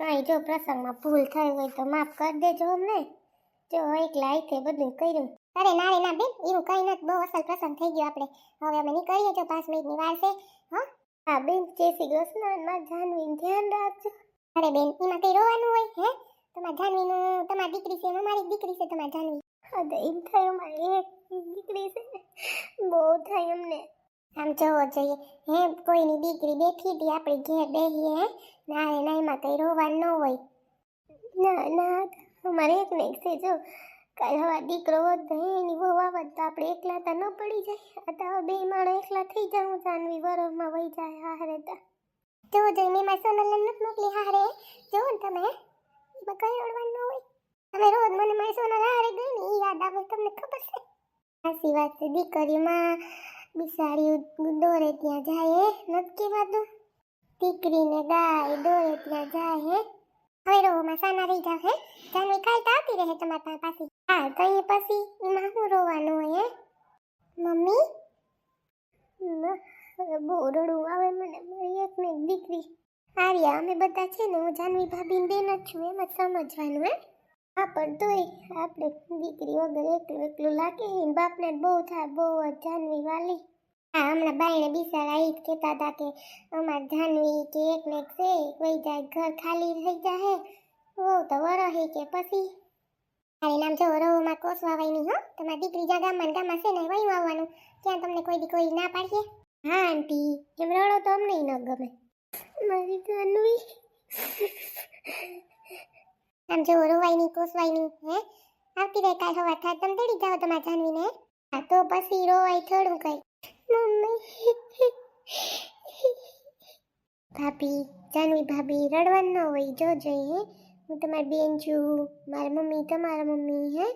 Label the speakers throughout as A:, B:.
A: કાંઈ જો પ્રસંગમાં ભૂલ થઈ હોય તો માફ કરી દેજો અમને. જો એકલા આઈથે બધું કર્યું.
B: અરે ના રે ના બેન એવું કઈ નથી. બહુ અસલ પ્રસંગ થઈ ગયો આપણે. હવે અમે નીકળીએ જો પાંચ મિનિટની વાર છે
A: હા. બેન જય શ્રી કૃષ્ણ. માં જાનવીને ધ્યાન રાખજો.
B: અરે બેન એમાં કઈ રોવાનું હોય હે? તમારા જાનવીનું તમારી દીકરી છે એમાં મારી દીકરી છે તમારી જાનવી.
A: હા એમ થયું મારી એક દીકરી છે બહુ થાય અમને.
B: આમ જોવો જોઈએ. હે, કોઈની દીકરી બેઠી હતી, આપણી ઘેર બેહીએ, હે? ના, એ ના, એમાં કંઈ રોવાનું ન હોય.
A: ના ના, અમારે એક ને એક છે, જો. કાલ હવે દીકરો હોત તો એની બહુ આવત તો આપણે એકલા તો ન પડી જાય. આ તો બે માણસ એકલા થઈ જાઉં જાનવી વરસમાં વહી જાય હારે તો.
B: જોવો જોઈએ, મેં મારી સોનલને નથી મોકલી હારે જોવો ને તમે એમાં કઈ રોડવાનું ન હોય. તમે રોજ મને મારી સોનલ હારે ગઈ ને એ યાદ આવે તમને ખબર છે. સાચી વાત છે, દીકરીમાં બિસાડી દોરે ત્યાં જાય નથી કહેવાતું? દીકરીને ગાય દોરે ત્યાં જાય હે? હવે રોવામાં સાના રહી જાવ હે? જાનવી કાલ તો આવતી રહે તમારા પાસે હા, તો પછી એમાં શું રોવાનું હોય, હે? મમ્મી?
A: બહુ રડવું આવે મને, મારી એક ને દીકરી. આર્યા, અમે બધા છે ને, હું જાનવી ભાભીને બેન જ છું, એમ સમજવાનું, હે? હા, પણ તોય આપણે દીકરી વગર એકલું એકલું લાગે એમ બાપને બહુ થાય, બહુ જાનવી વાલી.
B: હા, હમણાં બાઈને બિચારા ઈ જ કહેતા હતા કે અમાર જાનવી કે એક ને એક છે વહી જાય, ઘર ખાલી થઈ જાય વહુ તો વરહે કે પછી? અરે નામ જો રવોમાં કોસ નહીં હો. તમારી દીકરી જ્યાં ગામમાં ને ગામમાં છે ને વહી આવવાનું. ત્યાં તમને કોઈ દી કોઈ ના પાડીએ હા, આંટી.
A: એમ રડો તો અમને ન ગમે. મારી જાનવી.
B: આમ જો રોવાય નહીં કોસવાય નહીં, હે? આવતી રહે કાલ હવા થાય તમે તેડી જાઓ તમારા જાનવીને, હા? તો પછી રોવાય થોડું કઈ.
A: મમ્મી. ભાભી, જાનવી ભાભી રડવાનું ન હોય જો જોઈએ હું? તમારી બેન છું, મારા મમ્મી, તમારા મમ્મી, હે?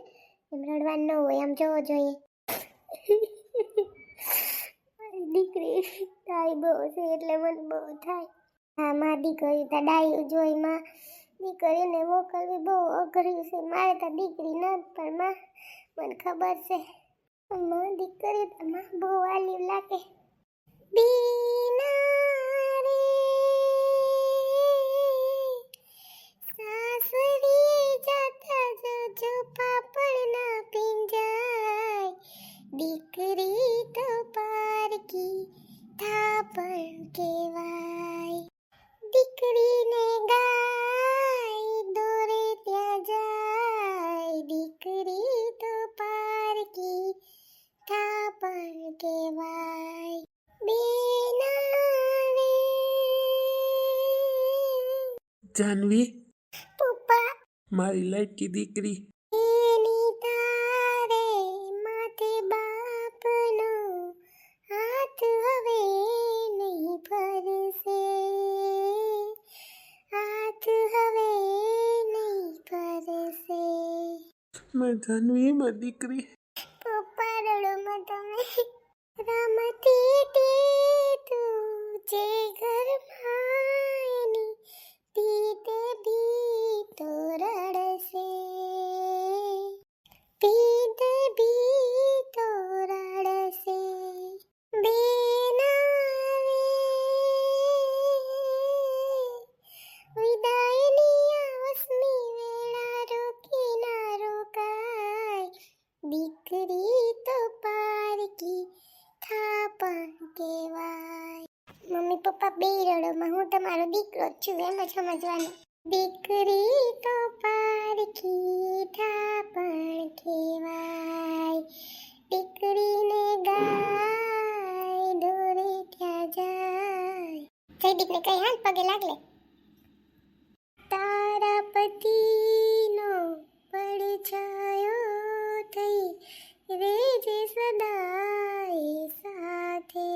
A: એમ રડવાનું ન હોય આમ જોવો જોઈએ. દીકરી થાય બહુ છે, એટલે મને બહુ થાય. હા મા દીકરી તા ડાયું જોઈ માં. દીકરીને મોકલવી બહુ અઘરી છે. મારે તો દીકરી નથી પણ માં, મને ખબર છે. માં, દીકરી તો માં બહુ વાલી લાગે.
B: બીના દીકરી તો પારકી થાપણ કેવાય
C: જાનવી?
B: પપ્પા.
C: મારી લાડકી દીકરી.
B: એની તારે માથે બાપનો હાથ હવે નહીં ફરશે. હાથ હવે નહીં ફરશે.
C: મારી જાનવી મારી દીકરી.
B: પપ્પા રડોમાં તમે રમતી તું જે ઘરમાં દીકરી તો પારકી થાપણ કહેવાય. મમ્મી પપ્પા બે રડોમાં હું તમારો દીકરો જ છું એમ સમજવાનું. દીકરી તો પારકી થાપણ કહેવાય. દીકરીને ગાય દોરે ત્યાં જાય. જયદીપને કઈ હાલ પગે લાગલે? તારા પતિનો પડછાયો થઈ રેજે સદાય સાથે.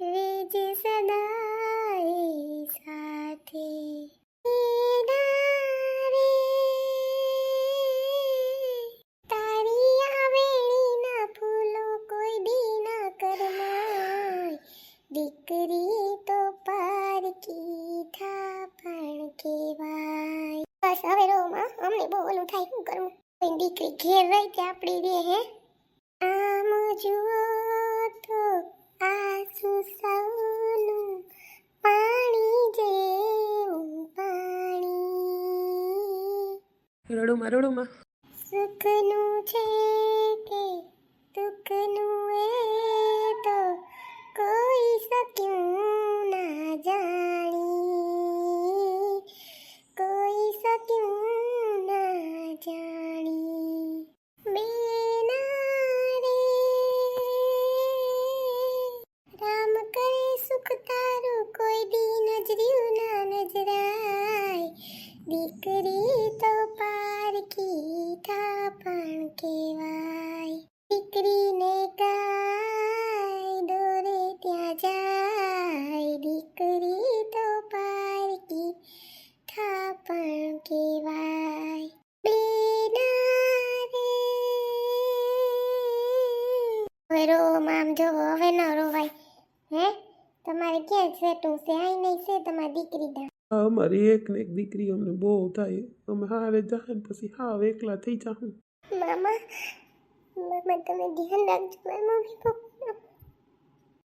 B: રેજે સદાય દીકરી ઘેર રહી તે આપણી રે, હે? આમ જુઓ તો આસુ સૌનું પાણી જેવું
C: પાણી. રડોમાં
B: રડોમાં. જો હવે ન રોવાય. હે? તમારે ક્યાં સેટું છે? આઈ નહીં છે તમારી દીકરી દા
C: અમારી એક ને એક દીકરી અમને બહુ થાય. અમે હારે જાય ને પછી હાવ એકલા થઈ જાઉં
B: મામા મામા તમે ધ્યાન રાખજો મારા મમ્મી પપ્પા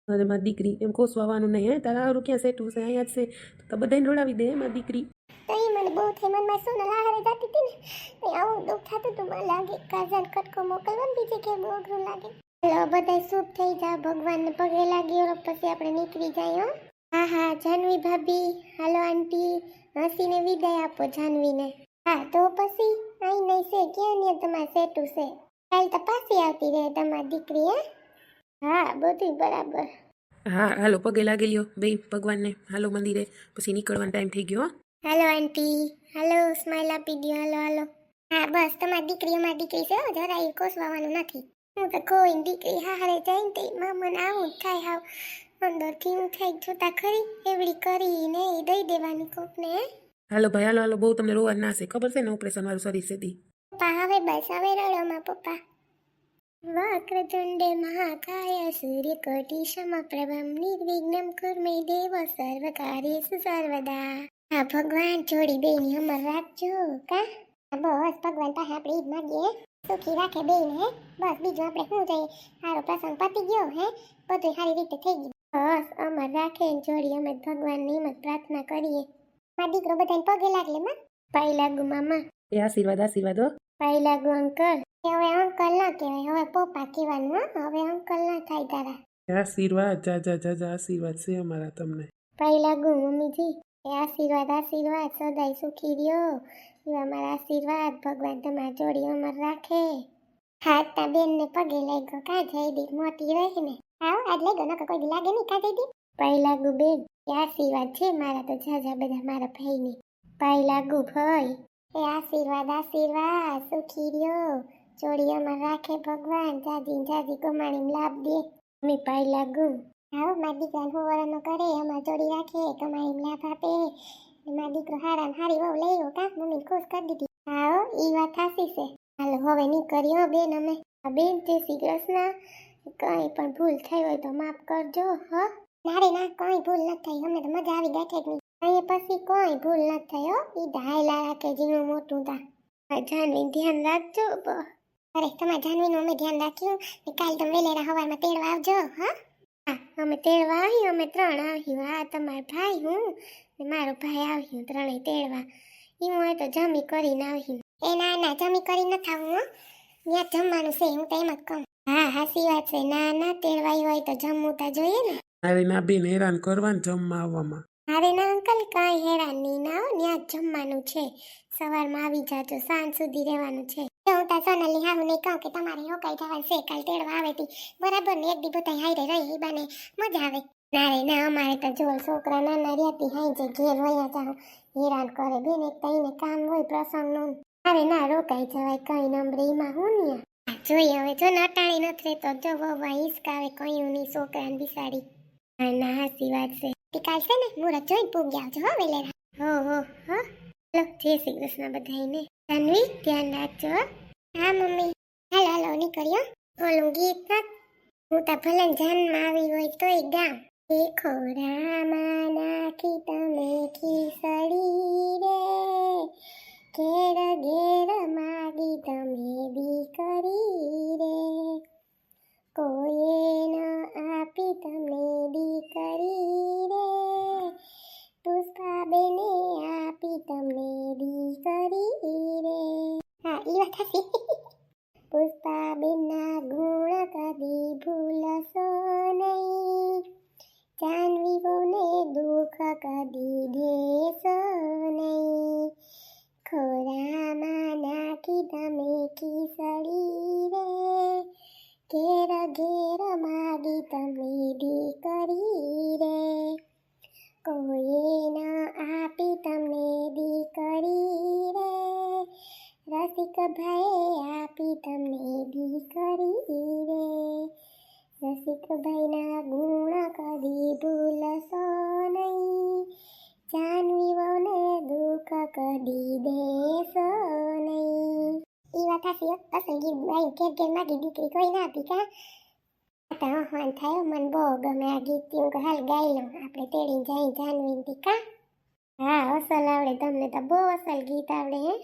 D: અરે મારી દીકરી એમ કોસવાનું નહીં હે? તારા હારું ક્યાં સેટું છે? અહીંયા જ છે. તો બધાને રોડાવી દે મારી દીકરી.
B: તઈ મને બહુ થઈ મનમાં સોના લાહારે જતી હતી ને. આવું દુઃખ થતું હતું મને લાગે કાજલ કટકો મોકલવાનું બીજે કે બહુ અઘરું લાગે. ચલો બધા શુભ થઈ જા ભગવાનને પગે લાગી ઓલો પછી આપણે નીકળી જાય હો. હા હા જાનવી ભાભી. Hello aunty. હસીને વિદાય આપો જાનવીને. હા તો પછી આઈ નહીં છે. ક્યાં ને તમારે સેટું છે? કાલ તો પાછી આવતી રહે તમારી દીકરી હે? હા બધું બરાબર.
D: હા હાલો પગે લાગી લ્યો. બે ભગવાનને હાલો મંદિરે. પછી નીકળવાનો ટાઈમ થઈ ગયો.
B: હાલો આંટી. હાલો સ્માઈલ આપી દો હાલો હાલો. હા બસ તમારી દીકરી અમારી દીકરી છે હો, જરાય કોસવાનું નથી. હું તો કોઈ દીકરી હારે જઈને તે મામાને આવું જ થાય હાવ. અંદરથી હું થાય જોતા ખરી એવડી કરીને એ દઈ દેવાની કોકને
D: હાલો ભાઈ હાલો હાલો બહુ તમને રોવા ના છે. ખબર છે ને ઓપરેશન વાળું સરી છે
B: પપ્પા હવે બસ હવે રડોમાં પપ્પા. વક્રતુંડે મહાકાય સૂર્યકોટી સમપ્રભમ નિર્વિઘ્નમ કુર્મે દેવ સર્વકાર્યેષુ સર્વદા. હા ભગવાન જોડી બેની અમર રાખજો કા? બસ ભગવાન પાસે આપણે ઈદ માગીએ સુખી રાખે બેન હે? બસ બીજું આપણે શું જોઈએ? સારો પ્રસંગ પતી ગયો હે? બધું સારી રીતે થઈ ગયું. બસ અમર રાખે ને જોડી અમે ભગવાનની હિંમત પ્રાર્થના કરીએ. મારો દીકરો બધાને પગે લાગલે માં? પાઈ લાગુ મામા.
D: એ આશીર્વાદ આશીર્વાદ હો.
B: પાઈ લાગુ અંકલ. કે હવે અંકલ ના કહેવાય હવે પપ્પા કહેવાનું હવે અંકલ ના થાય તારા.
C: આશીર્વાદ જાજા જાજા આશીર્વાદ છે અમારા તમને.
B: પાઈ લાગુ મમ્મીજી. એ આશીર્વાદ આશીર્વાદ, સદાય સુખી રહ્યો. એવા મારા આશીર્વાદ ભગવાન તમારા જોડી અમર રાખે. હાથના બેનને પગે લાગ્યો, કા જયદીપ મોટી રહે ને. આવો, આજ લાગ્યો નકર કોઈ દી લાગે નહીં, કા જયદીપ પાઈ લાગુ બેન, એ આશીર્વાદ છે મારા તો જાજા બધા મારા ભાઈની. પાઈ લાગુ ભાઈ. એ આશીર્વાદ આશીર્વાદ, સુખી રહ્યો. જોડી અમર રાખે ભગવાન. જાજી ને જાજી કમાણી લાભ દે. અમે પાઈ લાગુ. આવો મારા દીકરાને હોવરનો કરે, અમાર જોડી રાખે કમાઈ લાભ આપે. ને દીકરો હારા હારી વહુ લઈ ગયો, કા? મમ્મી ખુશ કરી દીધી. આવો એ વાત સાચી છે. હાલો, હવે નીકળ્યો બેન, અમે. બેન, જય શ્રી કૃષ્ણ. કંઈ પણ ભૂલ થઈ હોય તો માફ કરજો, હ. ના રે, ના, કંઈ ભૂલ ન થઈ. અમને તો મજા આવી ગાંઠે અહીંયા પછી કોઈ ભૂલ નથી થઈ, હો. ઈ ધાયલા રાખે જીનું મોટું તા. જાનવી ધ્યાન રાખજો અરે, તમારા જાનવીનું અમે ધ્યાન રાખ્યું. ને કાલ તમે વેલેરા હવારમાં તેડવા આવજો, હા. અમે તેડવા આવ્યું અમે ત્રણ આવ્યું. હા તમારો ભાઈ હું? ને મારો ભાઈ આવ્યું ત્રણેય તેડવા. એ હું તો જમી કરીને આવ્યું. એ ના ના જમી કરી ન થાવું હો ત્યાં જમવાનું છે હું તો એમ જ કહું. હા હાસી વાત છે. ના ના તેડવાઈ હોય તો જમવું તો જોઈએ ને.
C: મારે ના બેન હેરાન કરવાનું જમવા આવવામાં.
B: અરે ના અંકલ કાંઈ હેરાન નહીં ના હો ત્યાં જમવાનું છે. સવારમાં આવી જાજો સાંજ સુધી રહેવાનું છે. હું તા સોનલની હાહુ નહીં કહું કે તમારે રોકાઈ જવાનું છે, કાલ તેડવા આવે તી. બરાબર ને, એક દી બધા હારે રહી એ બાને મજા આવે. ના રે, ના, અમારે તો જોલ છોકરા નાના રહેતી હાઈ જે ઘેર વયા જાઓ હેરાન કરે બેન, એક તો એને કામ હોય પ્રસંગનું. અરે ના રોકાઈ જવાય, કઈ નંબરે એમાં હું ને જોઈએ, હવે જો નટાણી નથી રહેતો જો વવા હિસકાવે કયું નહીં છોકરાને બિસાડી. હા ના હાસી વાત છે. ટીકાલ છે ને, મુરત જોઈને પૂગી આવજો હો વેલેરા. હો હો હો. લો જય શ્રી કૃષ્ણ બધાયને. તન્વી, ધ્યાન રાખજો, હો. મમ્મી. હાલ, હાલો નીકળ્યો ઓલું ગીત હું તો ભલે જાનમાં આવી હોય તોય ગામ દેખો રામા નાખી તમે ખીસડી રે. ઘેર ઘેર માગી તમે બી કરી રે. કોઈએ ન આપી તમે દીકરી રે પુષ્પાબેને આપી તમને દીકરી રે. કદી દેશો નહીં ઈ વાત હો. અસલ ગીત ગાયું ઘેર ઘેર માગી દીકરી કોઈ ના આપી કા તો હન થાય મને બહુ ગમે આ ગીત તું કે હાલ ગાઈ લઉં આપણે તેડીને જઈ જાનવીનથી કા હા અસલ આવડે તમને તો બહુ અસલ ગીત આવડે હે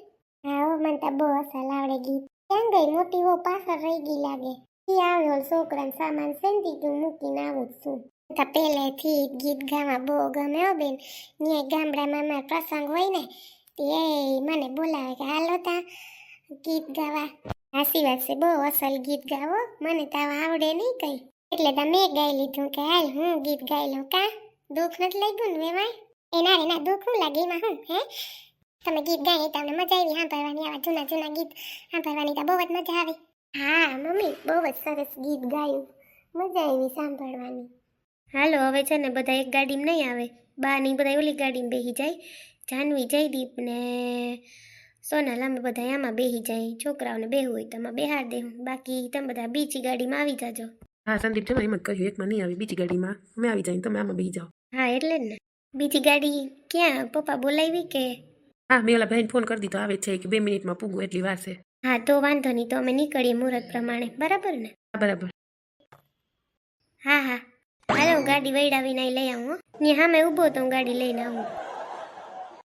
B: હા હો મને તો બહુ અસલ આવડે ગીત ક્યાં ગઈ મોટી બહુ પાછળ રહી ગઈ લાગે ઈ આવ્યો ઓલો છોકરાને સામાન સેન્ટી તું મૂકીને આવું જ છું તો પહેલેથી ગીત ગાવા બહુ ગમે બેન ન્યાય ગામડામાં પ્રસંગ હોય ને તે મને બોલાવે કે, હાલો તા, ગીત ગાવા. હાસી વાત છે બહુ અસલ ગીત ગાવો. મને તો આવડે નહીં કઈ. એટલે તો મેં ગાઈ લીધું કે, હાલ હું ગીત ગાઈ લઉં. કા? દુઃખ નથી લાગ્યું ને વેવાય? એના રે, ના, દુઃખ હું લાગે એમાં હું, હે? તમે ગીત ગાય તમને મજા આવી સાંભળવાની આવા જૂના જૂના ગીત સાંભળવાની તો બહુ જ મજા આવે. હા, મમ્મી, બહુ જ સરસ ગીત ગાયું. મજા આવી સાંભળવાની.
A: હાલો, હવે છે ને, બધા એક ગાડીમાં નહીં આવે. બા ની બધા ઓલી ગાડીમાં બેસી જાય. જાનવી જયદીપ ને સોનલ અમે બધા આમાં બેસી જાય. છોકરાઓને બેહવું હોય તો આમાં બેહાડ દે બાકી તમે બધા બીજી ગાડીમાં આવી જાજો.
D: હા સંદીપ છે ને એમ જ કહ્યું એકમાં નહીં આવી બીજી ગાડીમાં. અમે આવી જાય તમે આમાં બેહી જાઓ.
A: હા એટલે જ ને. બીજી ગાડી ક્યાં? પપ્પા બોલાવી કે?
D: હા મેં ઓલા ભાઈને ફોન કરી દીધો આવે છે કે બે મિનિટમાં પૂગું એટલી વાર છે.
A: હા તો વાંધો નહીં તો અમે નીકળીએ મુહૂર્ત પ્રમાણે. બરાબર ને?
D: હા બરાબર.
A: હા હા. હાલો હું ગાડી વૈડાવીને લઈ આવું ને હા સામે ઊભો તો હું ગાડી લઈને આવું.